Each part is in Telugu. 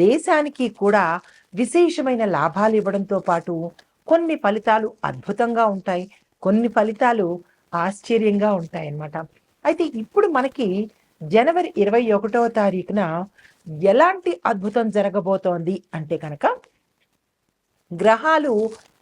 దేశానికి కూడా విశేషమైన లాభాలు ఇవ్వడంతో పాటు కొన్ని ఫలితాలు అద్భుతంగా ఉంటాయి. కొన్ని ఫలితాలు ఆశ్చర్యంగా ఉంటాయి అన్నమాట అయితే ఇప్పుడు మనకి జనవరి ఇరవై ఒకటవ తారీఖున ఎలాంటి అద్భుతం జరగబోతోంది అంటే కనుక గ్రహాలు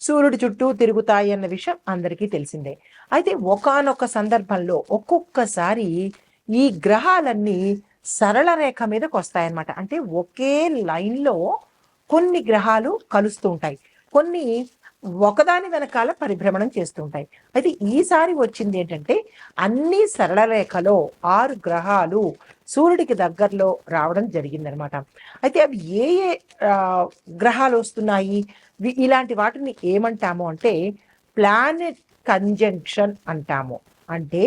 సూర్యుడి చుట్టూ తిరుగుతాయి అన్న విషయం అందరికీ తెలిసిందే. అయితే ఒకనొక సందర్భంలో ఒక్కొక్కసారి ఈ గ్రహాలన్నీ సరళ రేఖ మీదకి వస్తాయన్నమాట అంటే ఒకే లైన్లో కొన్ని గ్రహాలు కలుస్తూ ఉంటాయి. కొన్ని ఒకదాని వెనకాల పరిభ్రమణం చేస్తూ ఉంటాయి. అయితే ఈసారి వచ్చింది ఏంటంటే అన్ని సరళ రేఖలో ఆరు గ్రహాలు సూర్యుడికి దగ్గరలో రావడం జరిగిందనమాట అయితే అవి ఏ ఏ గ్రహాలు వస్తున్నాయి? ఇలాంటి వాటిని ఏమంటాము అంటే ప్లానెట్ కంజంక్షన్ అంటాము. అంటే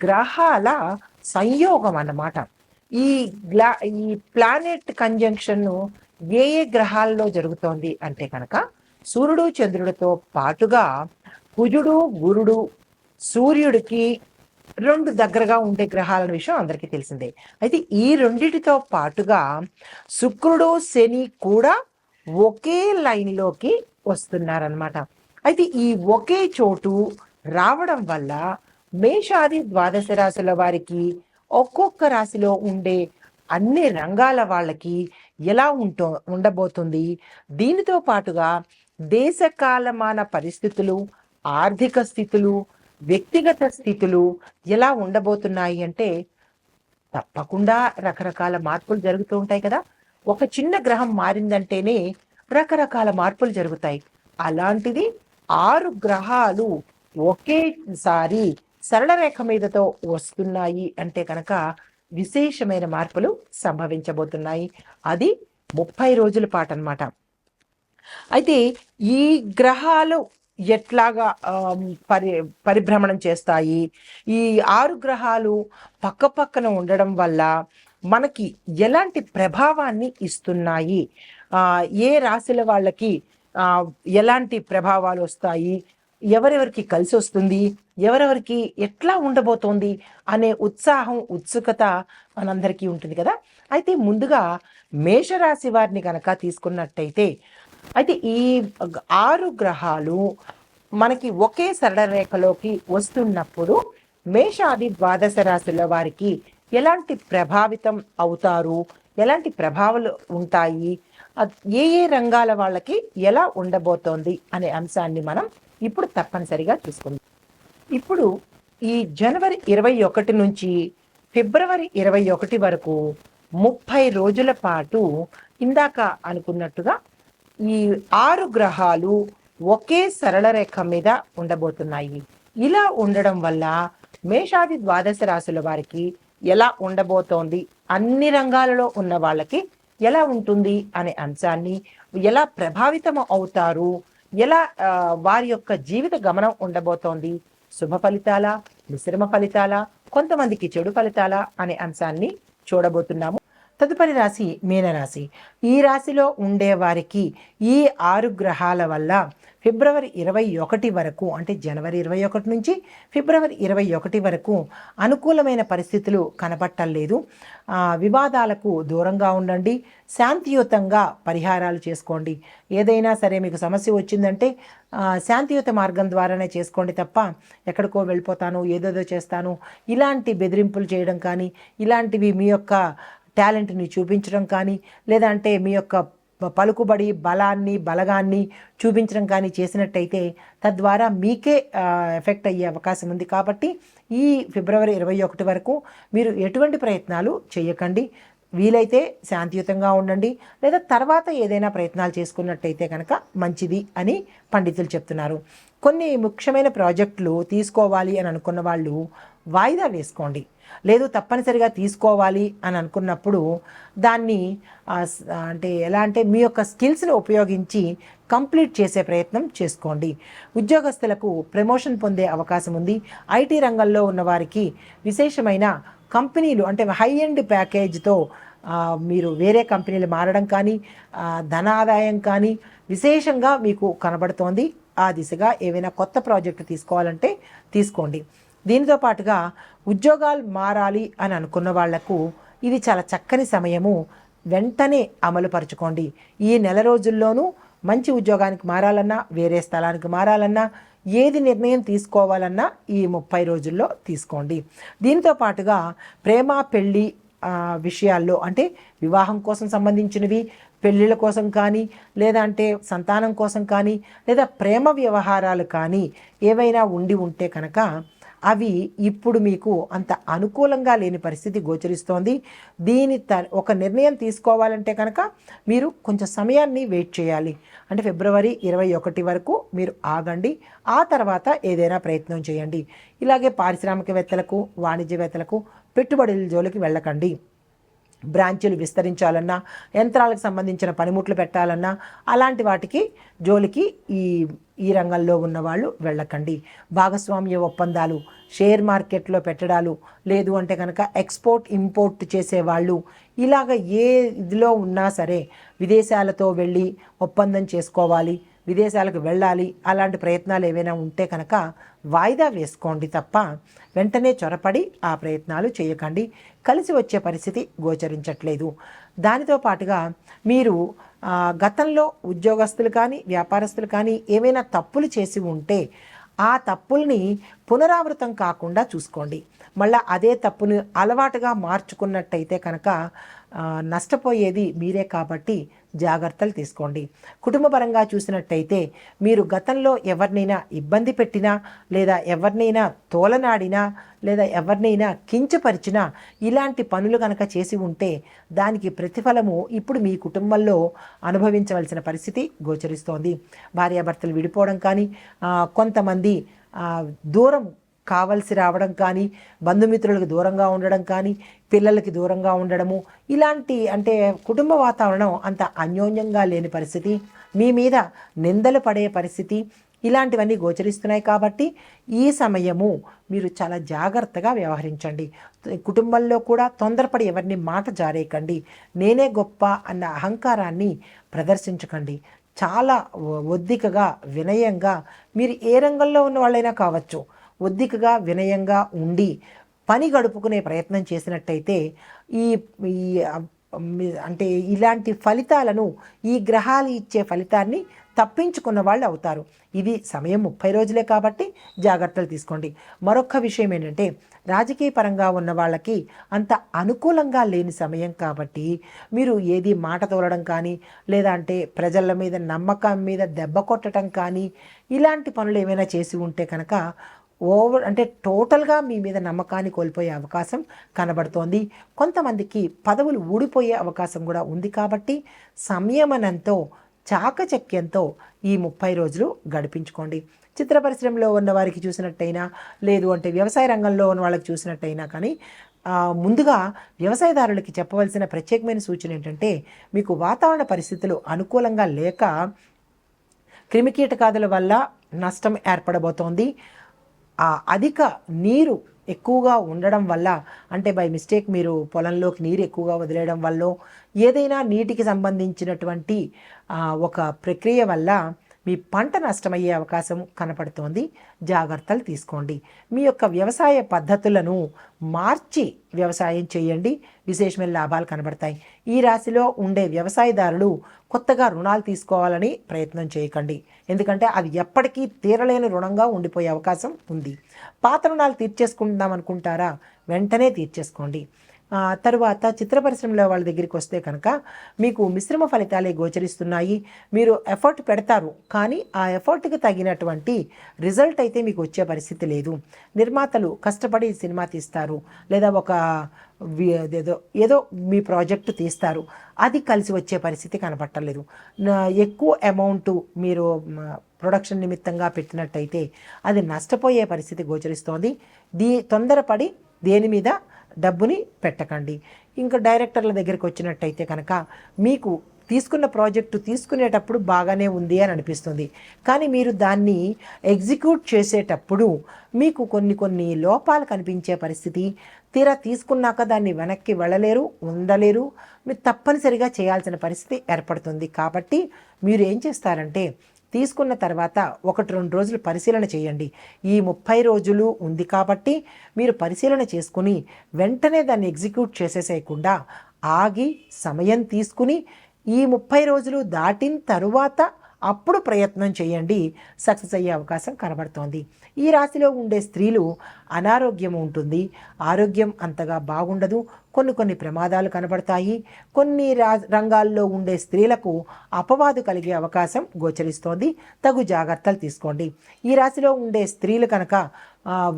గ్రహాల సంయోగం అన్నమాట. ఈ గ్లా ఈ ప్లానెట్ కంజంక్షన్ ఏ ఏ గ్రహాల్లో జరుగుతోంది అంటే కనుక సూర్యుడు చంద్రుడితో పాటుగా కుజుడు గురుడు సూర్యుడికి రెండు దగ్గరగా ఉండే గ్రహాల విషయం అందరికీ తెలిసిందే. అయితే ఈ రెండిటితో పాటుగా శుక్రుడు శని కూడా ఒకే లైన్లోకి వస్తున్నారనమాట అయితే ఈ ఒకే చోటు రావడం వల్ల మేషాది ద్వాదశ రాశుల వారికి ఒక్కొక్క రాశిలో ఉండే అన్ని రంగాల వాళ్ళకి ఎలా ఉంటో ఉండబోతుంది. దీనితో పాటుగా దేశకాలమాన పరిస్థితులు ఆర్థిక స్థితులు వ్యక్తిగత స్థితులు ఎలా ఉండబోతున్నాయి అంటే తప్పకుండా రకరకాల మార్పులు జరుగుతూ ఉంటాయి కదా. ఒక చిన్న గ్రహం మారిందంటేనే రకరకాల మార్పులు జరుగుతాయి. అలాంటిది ఆరు గ్రహాలు ఒకేసారి సరళ రేఖ మీదతో వస్తున్నాయి అంటే కనుక విశేషమైన మార్పులు సంభవించబోతున్నాయి. అది ముప్పై రోజుల పాటు అనమాట అయితే ఈ గ్రహాలు ఎట్లాగా పరి పరిభ్రమణం చేస్తాయి? ఈ ఆరు గ్రహాలు పక్క పక్కన ఉండడం వల్ల మనకి ఎలాంటి ప్రభావాన్ని ఇస్తున్నాయి? ఏ రాశుల వాళ్ళకి ఎలాంటి ప్రభావాలు వస్తాయి? ఎవరెవరికి కలిసి వస్తుంది ఎవరెవరికి ఎట్లా ఉండబోతోంది అనే ఉత్సాహం ఉత్సుకత మనందరికీ ఉంటుంది కదా? అయితే ముందుగా మేషరాశి వారిని కనుక తీసుకున్నట్టయితే అయితే ఈ ఆరు గ్రహాలు మనకి ఒకే సరళ రేఖలోకి వస్తున్నప్పుడు మేషాది ద్వాదశ రాశుల వారికి ఎలాంటి ప్రభావితం అవుతారు? ఎలాంటి ప్రభావాలు ఉంటాయి? ఏ ఏ రంగాల వాళ్ళకి ఎలా ఉండబోతోంది అనే అంశాన్ని మనం ఇప్పుడు తప్పనిసరిగా చూసుకుందాం. ఇప్పుడు ఈ జనవరి ఇరవై ఒకటి నుంచి ఫిబ్రవరి ఇరవై ఒకటి వరకు ముప్పై రోజుల పాటు ఇందాక అనుకున్నట్టుగా ఈ ఆరు గ్రహాలు ఒకే సరళ రేఖ మీద ఉండబోతున్నాయి. ఇలా ఉండడం వల్ల మేషాది ద్వాదశ రాశుల వారికి ఎలా ఉండబోతోంది? అన్ని రంగాలలో ఉన్న వాళ్ళకి ఎలా ఉంటుంది అనే అంశాన్ని ఎలా ప్రభావితం అవుతారు? ఎలా వారి యొక్క జీవిత గమనం ఉండబోతోంది? శుభ ఫలితాల? మిశ్రమ ఫలితాల? కొంతమందికి చెడు ఫలితాల? అనే అంశాన్ని చూడబోతున్నాము. తదుపరి రాశి మీనరాశి. ఈ రాశిలో ఉండే వారికి ఈ ఆరు గ్రహాల వల్ల ఫిబ్రవరి ఇరవై ఒకటి వరకు అంటే జనవరి ఇరవై ఒకటి నుంచి ఫిబ్రవరి ఇరవై ఒకటి వరకు అనుకూలమైన పరిస్థితులు కనబట్టలేదు వివాదాలకు దూరంగా ఉండండి. శాంతియుతంగా పరిహారాలు చేసుకోండి. ఏదైనా సరే మీకు సమస్య వచ్చిందంటే శాంతియుత మార్గం ద్వారానే చేసుకోండి తప్ప ఎక్కడికో వెళ్ళిపోతాను ఏదేదో చేస్తాను. ఇలాంటి బెదిరింపులు చేయడం కానీ ఇలాంటివి మీ యొక్క టాలెంట్ని చూపించడం కానీ లేదంటే మీ యొక్క పలుకుబడి బలాన్ని బలగాన్ని చూపించడం కానీ చేసినట్టయితే తద్వారా మీకే ఎఫెక్ట్ అయ్యే అవకాశం ఉంది. కాబట్టి ఈ ఫిబ్రవరి ఇరవై ఒకటి వరకు మీరు ఎటువంటి ప్రయత్నాలు చేయకండి. వీలైతే శాంతియుతంగా ఉండండి. లేదా తర్వాత ఏదైనా ప్రయత్నాలు చేసుకున్నట్టయితే కనుక మంచిది అని పండితులు చెప్తున్నారు. కొన్ని ముఖ్యమైన ప్రాజెక్టులు తీసుకోవాలి అని అనుకున్న వాళ్ళు వాయిదా వేసుకోండి. లేదు తప్పనిసరిగా తీసుకోవాలి అని అనుకున్నప్పుడు దాన్ని అంటే ఎలా అంటే మీ యొక్క స్కిల్స్ని ఉపయోగించి కంప్లీట్ చేసే ప్రయత్నం చేసుకోండి. ఉద్యోగస్తులకు ప్రమోషన్ పొందే అవకాశం ఉంది. ఐటీ రంగంలో ఉన్న వారికి విశేషమైన కంపెనీలు అంటే హై ఎండ్ ప్యాకేజ్తో మీరు వేరే కంపెనీలు మారడం కానీ ధన ఆదాయం కానీ విశేషంగా మీకు కనబడుతోంది. ఆ దిశగా ఏవైనా కొత్త ప్రాజెక్టు తీసుకోవాలంటే తీసుకోండి. దీనితో పాటుగా ఉద్యోగాలు మారాలి అని అనుకున్న వాళ్ళకు ఇది చాలా చక్కని సమయము. వెంటనే అమలుపరచుకోండి. ఈ నెల రోజుల్లోనూ మంచి ఉద్యోగానికి మారాలన్నా వేరే స్థలానికి మారాలన్నా ఏది నిర్ణయం తీసుకోవాలన్నా ఈ ముప్పై రోజుల్లో తీసుకోండి. దీనితో పాటుగా ప్రేమ పెళ్ళి విషయాల్లో అంటే వివాహం కోసం సంబంధించినవి పెళ్ళిళ్ళ కోసం కానీ లేదా అంటే సంతానం కోసం కానీ లేదా ప్రేమ వ్యవహారాలు కానీ ఏవైనా ఉండి ఉంటే కనుక అవి ఇప్పుడు మీకు అంత అనుకూలంగా లేని పరిస్థితి గోచరిస్తోంది. దీని త ఒక నిర్ణయం తీసుకోవాలంటే కనుక మీరు కొంచెం సమయాన్ని వెయిట్ చేయాలి. అంటే ఫిబ్రవరి ఇరవై ఒకటి వరకు మీరు ఆగండి. ఆ తర్వాత ఏదైనా ప్రయత్నం చేయండి. ఇలాగే పారిశ్రామికవేత్తలకు వాణిజ్యవేత్తలకు పెట్టుబడుల జోలికి వెళ్ళకండి. బ్రాంచీలు విస్తరించాలన్నా యంత్రాలకు సంబంధించిన పనిముట్లు పెట్టాలన్నా అలాంటి వాటికి జోలికి ఈ ఈ రంగంలో ఉన్నవాళ్ళు వెళ్ళకండి. భాగస్వామ్య ఒప్పందాలు షేర్ మార్కెట్లో పెట్టడాలు లేదు అంటే కనుక ఎక్స్పోర్ట్ ఇంపోర్ట్ చేసేవాళ్ళు ఇలాగ ఏ ఇదిలో ఉన్నా సరే విదేశాలతో వెళ్ళి ఒప్పందం చేసుకోవాలి విదేశాలకు వెళ్ళాలి అలాంటి ప్రయత్నాలు ఏవైనా ఉంటే కనుక వాయిదా వేసుకోండి తప్ప వెంటనే చొరపడి ఆ ప్రయత్నాలు చేయకండి. కలిసి వచ్చే పరిస్థితి గోచరించట్లేదు. దానితో పాటుగా మీరు గతంలో ఉద్యోగస్తులు కానీ వ్యాపారస్తులు కానీ ఏమైనా తప్పులు చేసి ఉంటే ఆ తప్పుల్ని పునరావృతం కాకుండా చూసుకోండి. మళ్ళీ అదే తప్పును అలవాటుగా మార్చుకున్నట్టయితే కనుక నష్టపోయేది మీరే కాబట్టి జాగ్రత్తలు తీసుకోండి. కుటుంబపరంగా చూసినట్టయితే మీరు గతంలో ఎవరినైనా ఇబ్బంది పెట్టినా లేదా ఎవరినైనా తోలనాడినా లేదా ఎవరినైనా కించపరిచినా ఇలాంటి పనులు కనుక చేసి ఉంటే దానికి ప్రతిఫలము ఇప్పుడు మీ కుటుంబంలో అనుభవించవలసిన పరిస్థితి గోచరిస్తోంది. భార్యాభర్తలు విడిపోవడం కానీ కొంతమంది దూరం కావలసి రావడం కానీ బంధుమిత్రులకు దూరంగా ఉండడం కానీ పిల్లలకి దూరంగా ఉండడము ఇలాంటి అంటే కుటుంబ వాతావరణం అంత అన్యోన్యంగా లేని పరిస్థితి మీ మీద నిందలు పడే పరిస్థితి ఇలాంటివన్నీ గోచరిస్తున్నాయి కాబట్టి ఈ సమయము మీరు చాలా జాగ్రత్తగా వ్యవహరించండి. కుటుంబంలో కూడా తొందరపడి ఎవరిని మాట జారేయకండి. నేనే గొప్ప అన్న అహంకారాన్ని ప్రదర్శించకండి. చాలా ఒద్దికగా వినయంగా మీరు ఏ రంగంలో ఉన్న వాళ్ళైనా కావచ్చు. ఒద్దికగా వినయంగా ఉండి పని గడుపుకునే ప్రయత్నం చేసినట్టయితే ఈ అంటే ఇలాంటి ఫలితాలను ఈ గ్రహాలు ఇచ్చే ఫలితాన్ని తప్పించుకున్న వాళ్ళు అవుతారు. ఇది సమయం ముప్పై రోజులే కాబట్టి జాగ్రత్తలు తీసుకోండి. మరొక విషయం ఏంటంటే రాజకీయ పరంగా ఉన్న వాళ్ళకి అంత అనుకూలంగా లేని సమయం కాబట్టి మీరు ఏది మాట తోలడం కానీ లేదా అంటే ప్రజల మీద నమ్మకం మీద దెబ్బ కొట్టడం కానీ ఇలాంటి పనులు ఏమైనా చేసి ఉంటే కనుక ఓవర్ అంటే టోటల్గా మీ మీద నమ్మకాన్ని కోల్పోయే అవకాశం కనబడుతోంది. కొంతమందికి పదవులు ఊడిపోయే అవకాశం కూడా ఉంది కాబట్టి సంయమనంతో చాకచక్యంతో ఈ ముప్పై రోజులు గడిపించుకోండి. చిత్ర పరిశ్రమలో ఉన్న వారికి చూసినట్టయినా లేదు అంటే వ్యవసాయ రంగంలో ఉన్న వాళ్ళకి చూసినట్టయినా కానీ ముందుగా వ్యవసాయదారులకి చెప్పవలసిన ప్రత్యేకమైన సూచన ఏంటంటే మీకు వాతావరణ పరిస్థితులు అనుకూలంగా లేక క్రిమికీటకాదుల వల్ల నష్టం ఏర్పడబోతోంది. ఆ అధిక నీరు ఎక్కువగా ఉండడం వల్ల అంటే బై మిస్టేక్ మీరు పొలంలోకి నీరు ఎక్కువగా వదిలేయడం వల్ల ఏదైనా నీటికి సంబంధించినటువంటి ఒక ప్రక్రియ వల్ల మీ పంట నష్టమయ్యే అవకాశం కనపడుతోంది. జాగ్రత్తలు తీసుకోండి. మీ యొక్క వ్యవసాయ పద్ధతులను మార్చి వ్యవసాయం చేయండి. విశేషమైన లాభాలు కనబడతాయి. ఈ రాశిలో ఉండే వ్యవసాయదారులు కొత్తగా రుణాలు తీసుకోవాలని ప్రయత్నం చేయకండి. ఎందుకంటే అది ఎప్పటికీ తీరలేని రుణంగా ఉండిపోయే అవకాశం ఉంది. పాత రుణాలు తీర్చేసుకుందాం అనుకుంటారా? వెంటనే తీర్చేసుకోండి. తరువాత చిత్ర పరిశ్రమలో వాళ్ళ దగ్గరికి వస్తే కనుక మీకు మిశ్రమ ఫలితాలే గోచరిస్తున్నాయి. మీరు ఎఫర్ట్ పెడతారు. కానీ ఆ ఎఫర్ట్కి తగినటువంటి రిజల్ట్ అయితే మీకు వచ్చే పరిస్థితి లేదు. నిర్మాతలు కష్టపడి సినిమా తీస్తారు. లేదా ఒక ఏదో ఏదో మీ ప్రాజెక్టు తీస్తారు. అది కలిసి వచ్చే పరిస్థితి కనపట్టలేదు. నా- ఎక్కువ అమౌంట్ మీరు ప్రొడక్షన్ నిమిత్తంగా పెట్టినట్టయితే అది నష్టపోయే పరిస్థితి గోచరిస్తోంది. దీ తొందరపడి దేని మీద డబ్బుని పెట్టకండి. ఇంకా డైరెక్టర్ల దగ్గరికి వచ్చినట్టయితే కనుక మీకు తీసుకున్న ప్రాజెక్టు తీసుకునేటప్పుడు బాగానే ఉంది అని అనిపిస్తుంది. కానీ మీరు దాన్ని ఎగ్జిక్యూట్ చేసేటప్పుడు మీకు కొన్ని కొన్ని లోపాలు కనిపించే పరిస్థితి. తీరా తీసుకున్నాక దాన్ని వెనక్కి వెళ్ళలేరు ఉండలేరు. మీరు తప్పనిసరిగా చేయాల్సిన పరిస్థితి ఏర్పడుతుంది. కాబట్టి మీరు ఏం చేస్తారంటే తీసుకున్న తర్వాత ఒకటి రెండు రోజులు పరిశీలన చేయండి. ఈ ముప్పై రోజులు ఉంది కాబట్టి మీరు పరిశీలన చేసుకుని వెంటనే దాన్ని ఎగ్జిక్యూట్ చేసేసేయకుండా ఆగి సమయం తీసుకుని ఈ ముప్పై రోజులు దాటిన తరువాత అప్పుడు ప్రయత్నం చేయండి. సక్సెస్ అయ్యే అవకాశం కనబడుతోంది. ఈ రాశిలో ఉండే స్త్రీలు అనారోగ్యం ఉంటుంది. ఆరోగ్యం అంతగా బాగుండదు. కొన్ని కొన్ని ప్రమాదాలు కనబడతాయి. కొన్ని రా రంగాల్లో ఉండే స్త్రీలకు అపవాదు కలిగే అవకాశం గోచరిస్తోంది. తగు జాగ్రత్తలు తీసుకోండి. ఈ రాశిలో ఉండే స్త్రీలు కనుక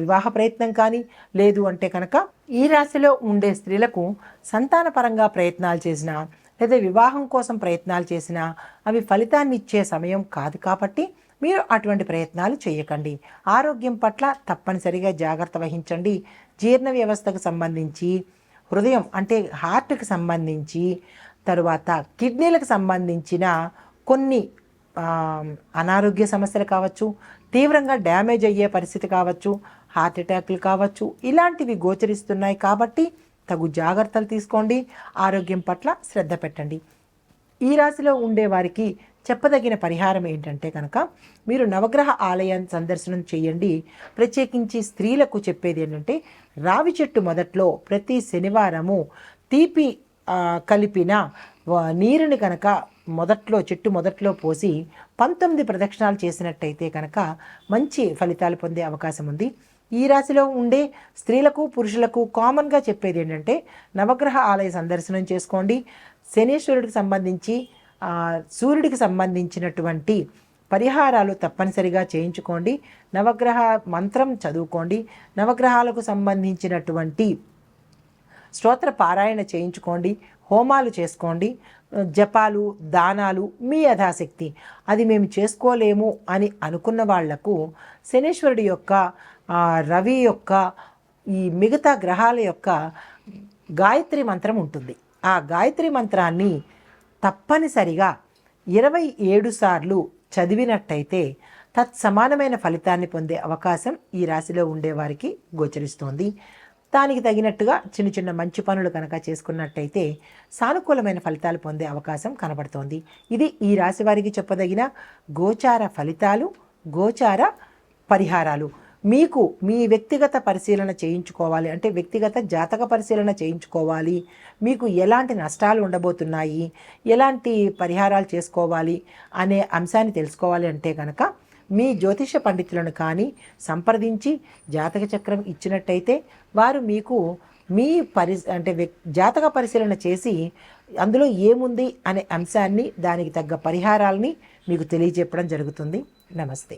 వివాహ ప్రయత్నం కానీ లేదు అంటే కనుక ఈ రాశిలో ఉండే స్త్రీలకు సంతానపరంగా ప్రయత్నాలు చేసినా లేదా వివాహం కోసం ప్రయత్నాలు చేసినా అవి ఫలితాన్ని ఇచ్చే సమయం కాదు కాబట్టి మీరు అటువంటి ప్రయత్నాలు చేయకండి. ఆరోగ్యం పట్ల తప్పనిసరిగా జాగ్రత్త వహించండి. జీర్ణ వ్యవస్థకు సంబంధించి హృదయం అంటే హార్ట్కి సంబంధించి తరువాత కిడ్నీలకు సంబంధించిన కొన్ని అనారోగ్య సమస్యలు కావచ్చు తీవ్రంగా డ్యామేజ్ అయ్యే పరిస్థితి కావచ్చు హార్ట్ అటాక్లు కావచ్చు ఇలాంటివి గోచరిస్తున్నాయి కాబట్టి తగు జాగ్రత్తలు తీసుకోండి. ఆరోగ్యం పట్ల శ్రద్ధ పెట్టండి. ఈ రాశిలో ఉండే వారికి చెప్పదగిన పరిహారం ఏంటంటే కనుక మీరు నవగ్రహ ఆలయం సందర్శనం చేయండి. ప్రత్యేకించి స్త్రీలకు చెప్పేది ఏంటంటే రావి చెట్టు మొదట్లో ప్రతి శనివారము తీపి కలిపిన నీరుని కనుక మొదట్లో చెట్టు మొదట్లో పోసి పంతొమ్మిది ప్రదక్షిణాలు చేసినట్టయితే కనుక మంచి ఫలితాలు పొందే అవకాశం ఉంది. ఈ రాశిలో ఉండే స్త్రీలకు పురుషులకు కామన్గా చెప్పేది ఏంటంటే నవగ్రహ ఆలయ సందర్శనం చేసుకోండి. శనీశ్వరుడికి సంబంధించి సూర్యుడికి సంబంధించినటువంటి పరిహారాలు తప్పనిసరిగా చేయించుకోండి. నవగ్రహ మంత్రం చదువుకోండి. నవగ్రహాలకు సంబంధించినటువంటి స్తోత్ర పారాయణ చేయించుకోండి. హోమాలు చేసుకోండి. జపాలు దానాలు మీ యథాశక్తి. అది మేము చేసుకోలేము అని అనుకున్న వాళ్ళకు శనీశ్వరుడి యొక్క రవి యొక్క ఈ మిగతా గ్రహాల యొక్క గాయత్రి మంత్రం ఉంటుంది. ఆ గాయత్రి మంత్రాన్ని తప్పనిసరిగా ఇరవై ఏడు సార్లు చదివినట్టయితే తత్సమానమైన ఫలితాన్ని పొందే అవకాశం ఈ రాశిలో ఉండేవారికి గోచరిస్తోంది. దానికి తగినట్టుగా చిన్న చిన్న మంచి పనులు కనుక చేసుకున్నట్టయితే సానుకూలమైన ఫలితాలు పొందే అవకాశం కనబడుతోంది. ఇది ఈ రాశి వారికి చెప్పదగిన గోచార ఫలితాలు గోచార పరిహారాలు. మీకు మీ వ్యక్తిగత పరిశీలన చేయించుకోవాలి. అంటే వ్యక్తిగత జాతక పరిశీలన చేయించుకోవాలి. మీకు ఎలాంటి నష్టాలు ఉండబోతున్నాయి? ఎలాంటి పరిహారాలు చేసుకోవాలి? అనే అంశాన్ని తెలుసుకోవాలి అంటే కనుక మీ జ్యోతిష పండితులను కానీ సంప్రదించి జాతక చక్రం ఇచ్చినట్టయితే వారు మీకు మీ పరి అంటే జాతక పరిశీలన చేసి అందులో ఏముంది అనే అంశాన్ని దానికి తగ్గ పరిహారాలని మీకు తెలియజెప్పడం జరుగుతుంది. నమస్తే.